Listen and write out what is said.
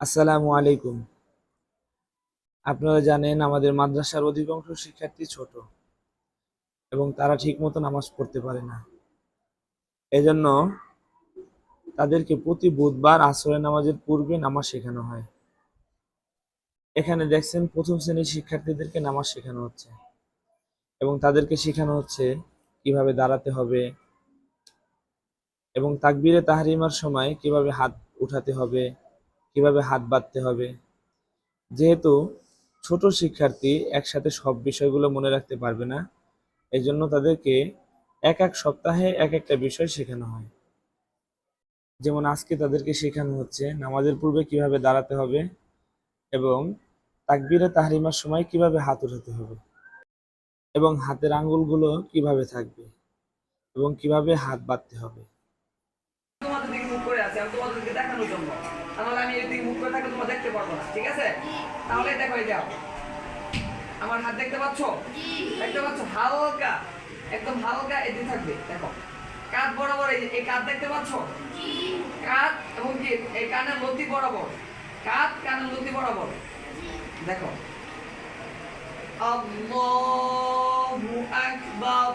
আসসালামু আলাইকুম। আপনারা জানেন আমাদের মাদ্রাসার অধিকাংশ শিক্ষার্থী ছোট এবং তারা ঠিকমতো নামাজ পড়তে পারে না। এজন্য তাদেরকে প্রতি বুধবার আসরের নামাজের পূর্বে নামাজ শেখানো হয়। এখানে দেখছেন প্রথম শ্রেণির শিক্ষার্থীদেরকে নামাজ শেখানো হচ্ছে এবং তাদেরকে শেখানো হচ্ছে কীভাবে দাঁড়াতে হবে এবং তাকবিরে তাহরিমার সময় কীভাবে হাত উঠাতে হবে কীভাবে হাত বাঁধতে হবে? যেহেতু ছোট শিক্ষার্থী একসাথে সব বিষয়গুলো মনে রাখতে পারবে না এই জন্য তাদেরকে এক এক সপ্তাহে এক একটা বিষয় শেখানো হয়। যেমন আজকে তাদেরকে শেখানো হচ্ছে নামাজের পূর্বে কীভাবে দাঁড়াতে হবে এবং তাকবীরে তাহরিমার সময় কীভাবে হাত উঠাতে হবে এবং হাতের আঙ্গুলগুলো কীভাবে থাকবে এবং কীভাবে হাত বাঁধতে হবে। মুখ করে আছে আমি তোমাদেরকে দেখানোর জন্য। তাহলে আমি এদিকে মুখ করে থাকলে তোমরা দেখতে পারব না ঠিক আছে? তাহলে দেখো এই যাও আমার। হাত দেখতে পাচ্ছ? দেখতে পাচ্ছ? হালকা একদম হালকা এদিকে থাকবে দেখো। কাঁধ বরাবর এই এই কাঁধ দেখতে পাচ্ছ? কাঁধ এবং কি? এই কানের লতি বরাবর। কাঁধ কানের লতি বরাবর। দেখো। আল্লাহু আকবার।